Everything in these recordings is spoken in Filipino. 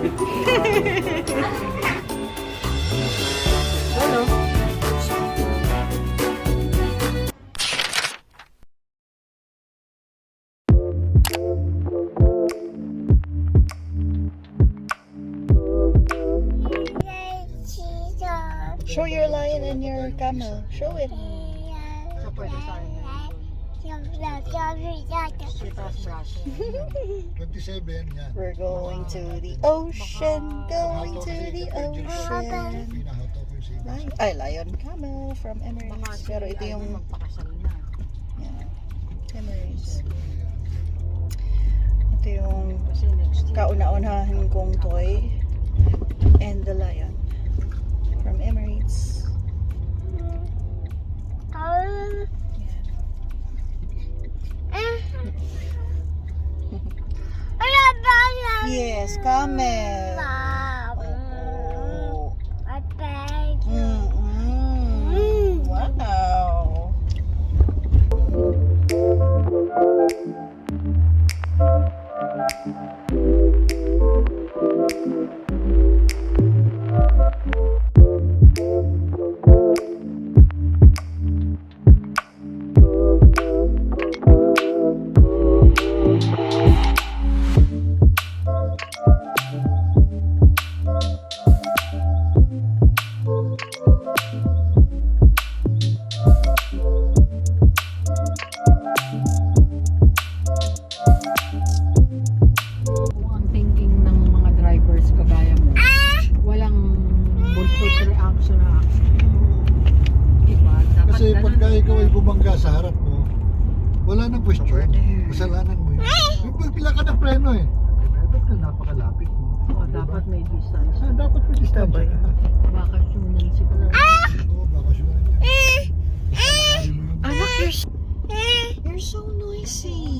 Show your lion and your camel. Show it. Itaas braso. 27 yan. We're going to the ocean, going to the ocean. Pinahato ko yung sibas. Lion, ay, lion camel from Emirates. Pero ito yung magpakasal na. yeah, Emirates. Ito yung kauna-unahan kong toy and the lion Yes, camel. Oh.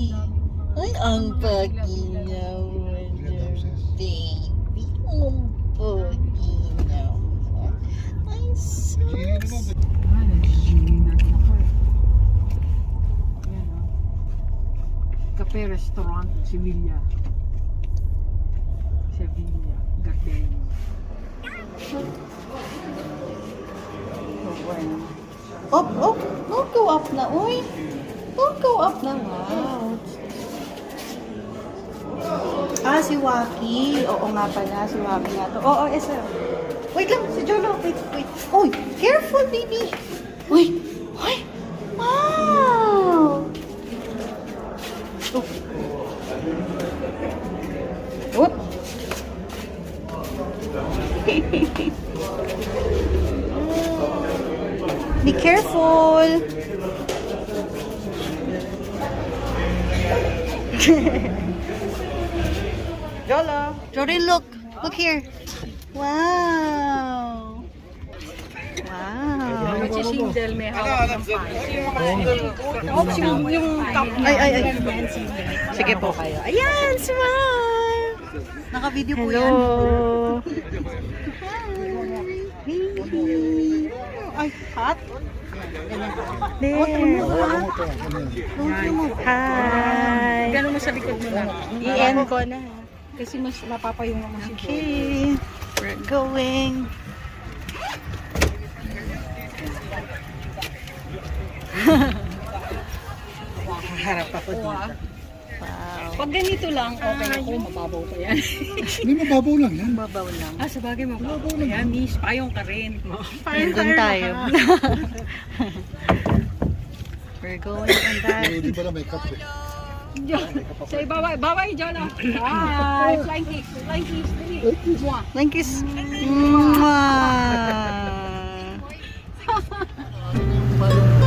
Noisy. Ay, ang paginaw baby. Ang paginaw Ay, oh. Cafe Restaurant, Sevilla. Sevilla, Garden. Up, up. Don't go up na, uy. Don't go up na, wow. Ah, si Waki. Oo nga pala, si Waki nga to. Oo, oh, sir. Wait lang, si Jolo. Wait, wait. Uy, careful, baby. Uy, uy. Wow. Oh. Whoop. Be careful. Jolo. Jordan, look. Look here. Wow. Wow. May hawak ng Oo. yung, yung cup Ay, ay, ay. Sige po kayo. Ayan, smile. Naka-video po yan. Ay, hot. There. Ano? Ano? Hi. Sa likod mo lang. I-end ko na. Kasi mas napapayong ako si Okay. We're going. Harap ako dito. Wow. Pag ganito lang, okay ako, mababaw pa yan. Hindi, mababaw lang yan. Babaw lang. ah, sa bagay, mababaw na yan. Miss, payong ka rin. Nandun tayo. We're going on that. Hindi pala may cup eh. Saya bawa bawa hijau lah. Bye. Langkis. Langkis. Langkis. Langkis. Langkis. Langkis. Langkis. Langkis.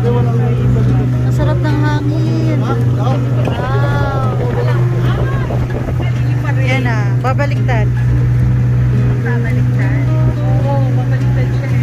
Ang sarap ng hangin. Wow. Yan ah, babaliktad. Babaliktad? Oo, babaliktad siya.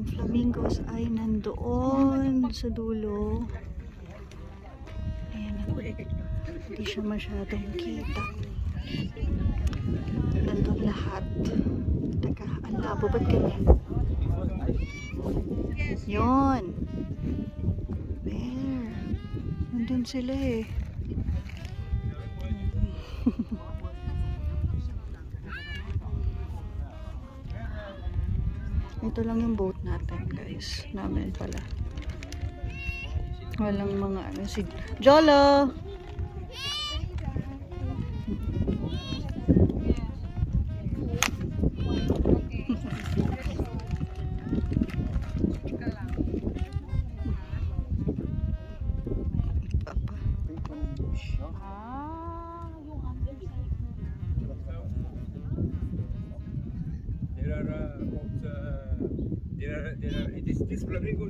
Yung flamingos ay nandoon sa dulo. Ayan ako. Hindi siya masyadong kita. Nandun lahat. Teka, ang labo. Ba't ganyan? Yun. There. Nandun sila eh. Ito lang yung boat natin, guys. Namin pala. Walang mga ano si Jolo.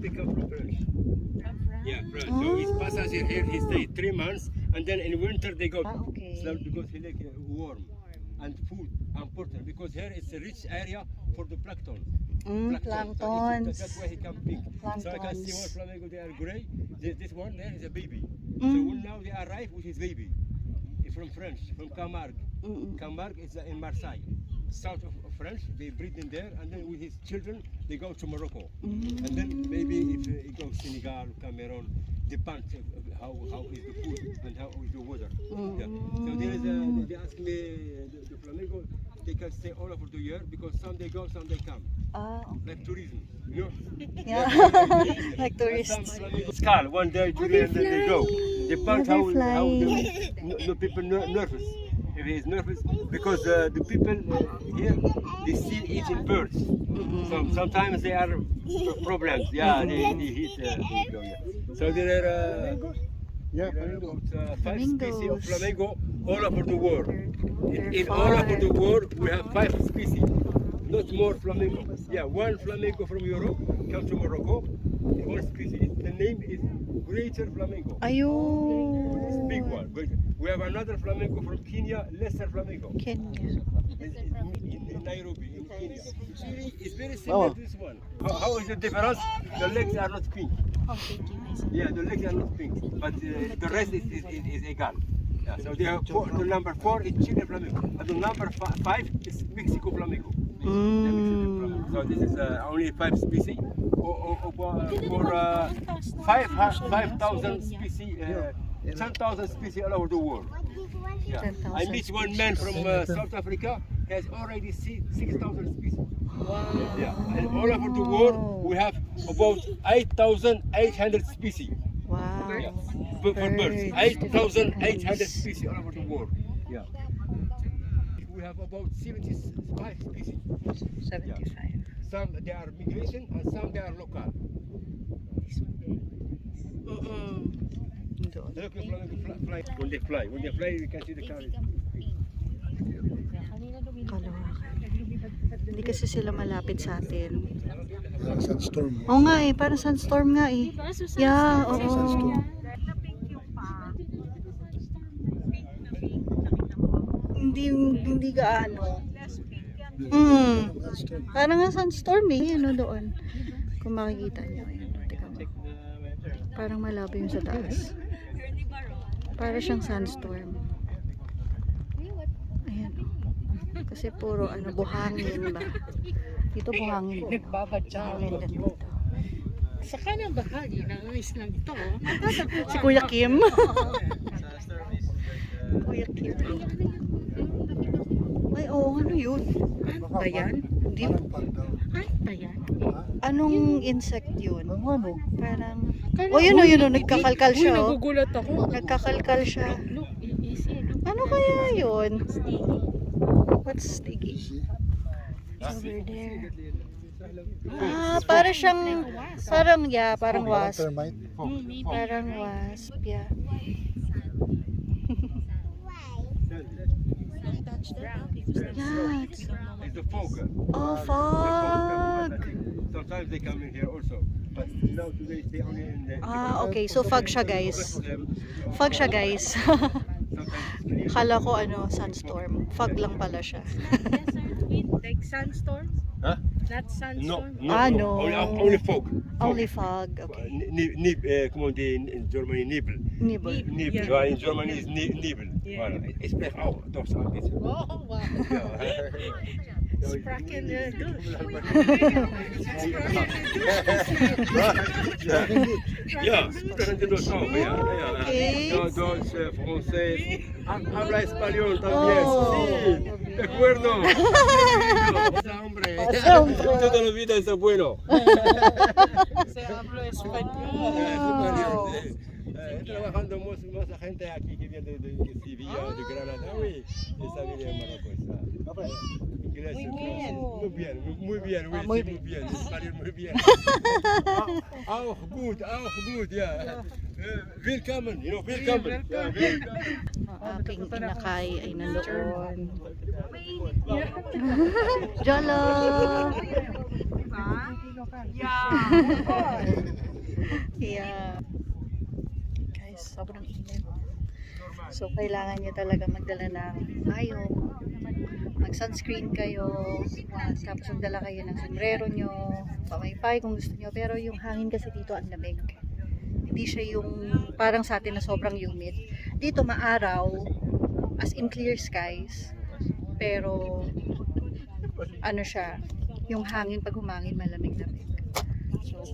They come from France. Yeah, France. So his passenger here he stay three months and then in winter they go Ah, okay. because he like uh, warm and food important because here it's a rich area for the plankton. Mm, So it's- planktons. that's why he come pink. So I can see one flamingo they are gray. This, this one there is a baby. So Mm. when now they arrive with his baby from France from Camargue. Mm-mm. Camargue is in Marseille, south of, of France. They breed in there, and then with his children, they go to Morocco. Mm. And then maybe if uh, he goes Senegal, Cameroon, depends of, of how, how is the food and how is the weather. Yeah. So there is a, they ask me, uh, the, the flamingo, they can stay all over the year because some they go, some they come, Ah, like tourism, you know? yeah. like And some tourists. flamingos Skull, one day, two days, and then they go. Depends how, how the, the people ner- nervous. If he is nervous, because uh, the people uh, here, they still eating birds. So sometimes they are problems. Yeah, they, they eat. Uh, they go, yeah. So there are, uh, Yeah, there are about uh, five species of Flamingos. flamingo all over the world. They're In all over the world, we have five species, not more flamingo. Yeah, one flamingo from Europe comes to Morocco. One species. The name is greater flamingo. It's Ayun. big one. But we have another flamingo from Kenya, lesser flamingo. Kenya. It's in, in Nairobi, in Kenya. It's very, it's very similar to this one. How, how is the difference? The legs are not pink. Oh, thank you. Yeah, the legs are not pink, but uh, the rest is, is, is, is egal. Yeah, so they have four, the number four is Chile flamingo, and the number five is Mexico flamingo. Yeah, Mexican. So this is uh, only five species. Or, or, or, for uh, five five thousand species, uh, ten thousand species all over the world. Yeah. I meet one man from uh, South Africa. He has already seen six thousand species. Yeah, and all over the world we have about eight thousand eight hundred species. Wow. Yeah. For, for birds, Birds, 8,800 species all over the world. Yeah. We have about 75 species. 75. Some they are migration and some they are local. Doon. Look, the flamingo fly, fly. When they fly, when they fly, you can see the. Kalawakan. Hindi kasi sila malapit sa atin. Sandstorm. Oo nga eh, parang sunstorm nga eh. Yeah, oo. Sandstorm. Hindi, hindi gaano. Mm. Sandstorm. Parang nga sunstorm eh, ano doon. Kung makikita tika mo. Parang malabo yung sa taas. Para siyang sunstorm. Ayan. Kasi puro ano, buhangin ba? Dito buhangin. Nagbabadya. Buhangin din dito. Sa kanang bahagi ng islang ito, Si Kuya Kim. Kuya Kim. Ay, oo, ano yun? ba yan? Hindi. Pandaw. Ay, ba yan? Anong insect yun? Ang ano? Parang... Oh, yun o, yun o, nagkakalkal siya Uy, o. nagugulat ako. Nagkakalkal siya. Ano kaya yun? What's sticky? Over there. Ah, para siyang, parang, yeah, parang wasp. Parang wasp, yeah. Yeah. it's- It's the fog. Oh, fog. Sometimes they come in here also. But now today stay only in the Ah, okay. So, fog siya, guys. Fog siya, guys. Kala ko, ano, sunstorm. Fog lang pala siya. Like sandstorm? Huh? Not No, sandstorm? no, Ah, no. no. Only, only fog. Only fog. Okay. Nib, nib, uh, come on, in, in Germany, Nibel. Nibble. Nibel. Yeah. Yeah. In Germany is ni, Nibel. Yeah. Voilà. Ich spreche auch Deutsch ein. Oh, wow. Ja, auch, ja. ja. Okay. Deutsch, eh, francés. Habla español también. Oh. Sí, de acuerdo. Ese hombre. hombre. Toda la vida es bueno. Se habla español. Eh, trabajando más, más gente aquí que viene de, de Sevilla, de Granada, oui, esa viene de Marruecos. Muy bien. Muy bien, muy- muy bien, oui, Ah, muy bien, español muy bien. Ah, auch gut, auch gut, ja. Willkommen, you know, willkommen. Willkommen. Ang aking inakay ay nandoon. Jolo! Yeah. Guys, sobrang init. So, kailangan nyo talaga magdala ng payong. Mag-sunscreen kayo. Tapos magdala kayo ng sombrero nyo. Pamaypay kung gusto nyo. Pero yung hangin kasi dito ang lamig. Hindi siya yung parang sa atin na sobrang humid. Dito maaraw, as in clear skies. Pero, ano siya, yung hangin pag humangin malamig-lamig. So,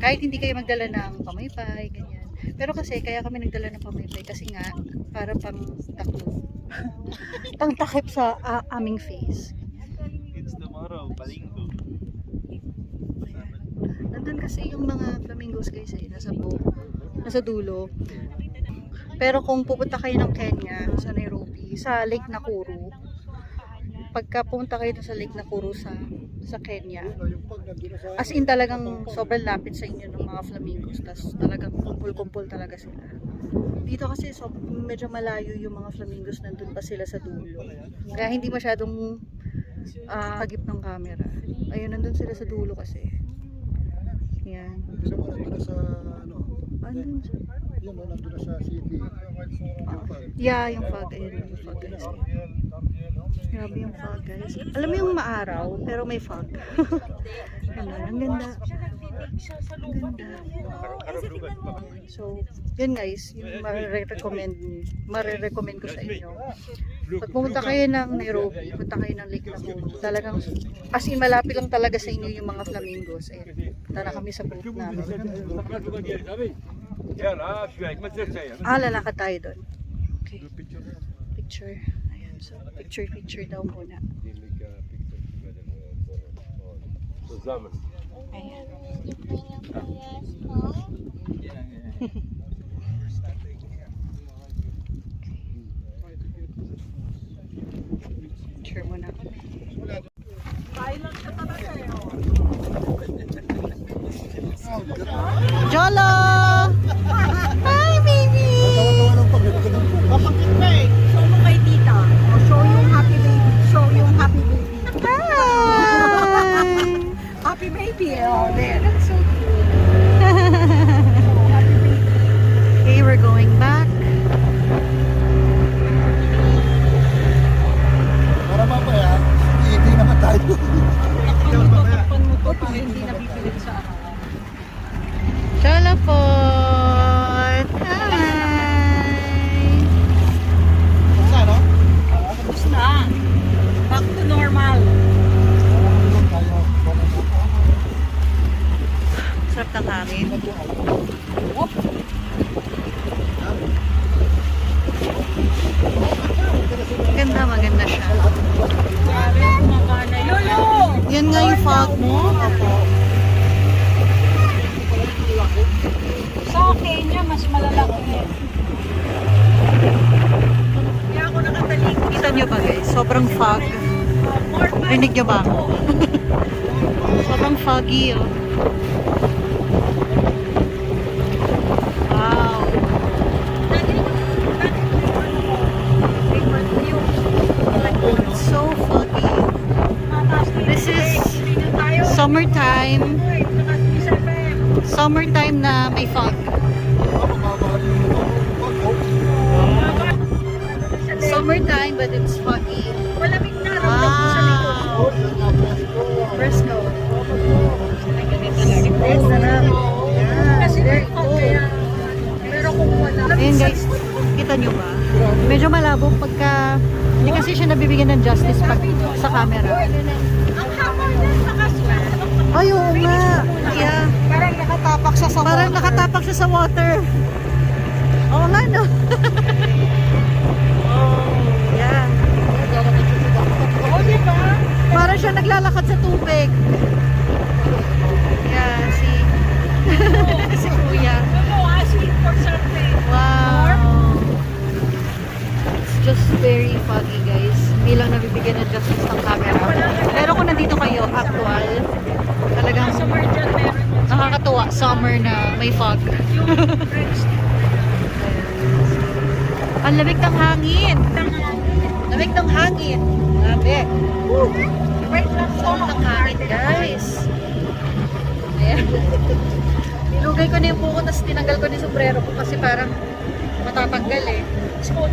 kahit hindi kayo magdala ng pamaypay, ganyan. Pero kasi, kaya kami nagdala ng pamaypay kasi nga, para pang takbo. pang takip sa ah, aming face. It's tomorrow, Palingo. Nandun kasi yung mga flamingos guys eh, nasa po, nasa dulo. Pero kung pupunta kayo ng Kenya, sa Nairobi, sa Lake Nakuru, pagka pumunta kayo sa Lake Nakuru sa sa Kenya, Yung sa... as in talagang sobrang lapit sa inyo ng mga flamingos, tas talagang kumpul-kumpul talaga sila. Dito kasi so, medyo malayo yung mga flamingos, nandun pa sila sa dulo. Kaya hindi masyadong hagip ng camera. Ayun, nandun sila sa dulo kasi. Yan. Sa... Ano? Andun siya. Yun, no, nandun na sa city. Yung. Yeah, yung fog. Ayun, yung fog guys. Grabe yung fog guys. Alam mo yung maaraw, pero may fog. Ano, ang ganda. Ang ganda. So, yun guys, yung marirecommend, marirecommend ko sa inyo. Pag pumunta kayo ng Nairobi, punta kayo ng Lake Lagoon, talagang, as in malapit lang talaga sa inyo yung mga flamingos. Ayan, punta na kami sa boat namin. Ah, lalakad tayo doon. Okay. Picture. So picture, picture daw muna. Ayan. Picture muna. Jolo! Hi, baby! Tawa-tawa ng pag... Show mo kay tita. O, show yung happy baby. Show yung happy baby. Hi! Happy baby. Oh, there. That's so Okay, we're going back. Para mamaya, iiti naman tayo. Takpan mo to hindi nabibilit sa araw. Chalapot! ng hangin. Whoop! Maganda, maganda siya. Yan nga yung fog mo. Sa Kenya, mas malalaki eh. Kaya ako nakatalik. Kita nyo ba guys? Sobrang fog. Rinig nyo ba? Sobrang foggy oh. summertime. Summertime na may fog. Summertime but it's foggy. Malamig na wow fresco Ayan guys, kita nyo ba? Medyo malabo pagka hindi kasi siya nabibigyan ng justice pag sa camera. Ay, oo nga. Yeah. Parang nakatapak siya sa water. Parang nakatapak siya sa water. Oo nga, no? oh, yeah. Oo, di ba? Parang siya naglalakad sa tubig. Yeah, si... si Kuya. kasi parang matatanggal eh. Spot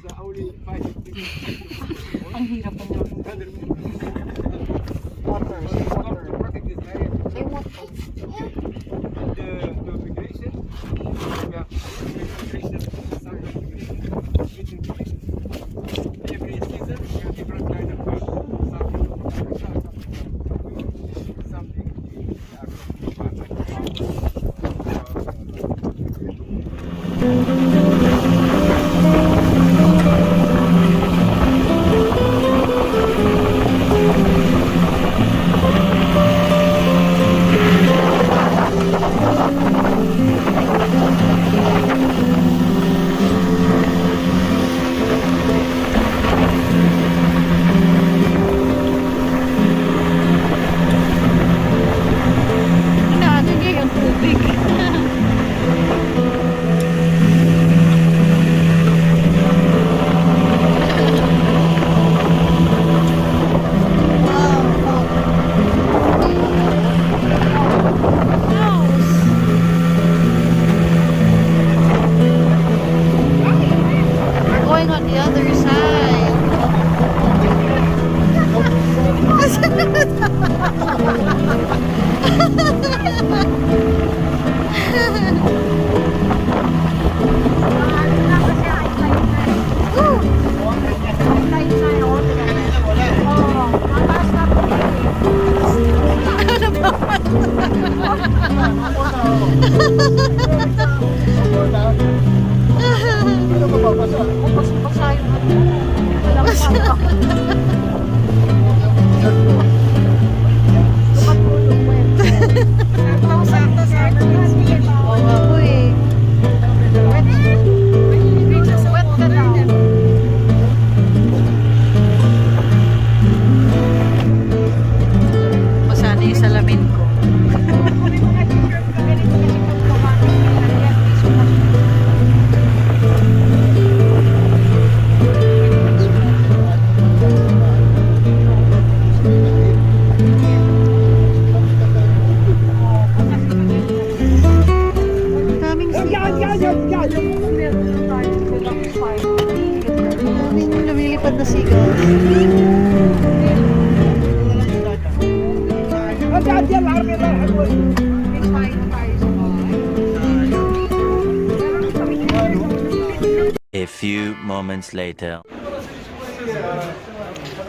moments later.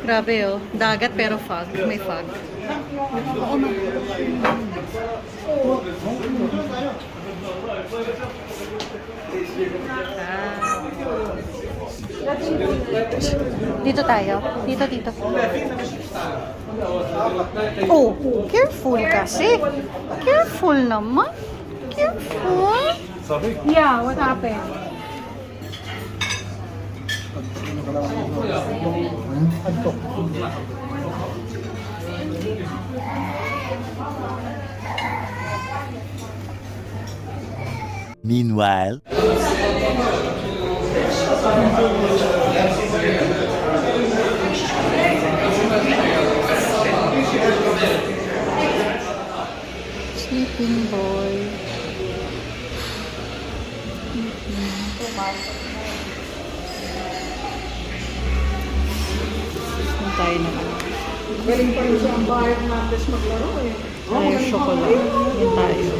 Grabe oh. Dagat pero fog. May fog. Dito tayo. Dito, dito. Oh, careful kasi. Careful naman. Careful. Yeah, what happened? Meanwhile. Sleeping boy. Sleeping. Tayo naman. Galing pa rin siya ang bahay ng Martes maglaro eh. Tayo chocolate. Yun tayo.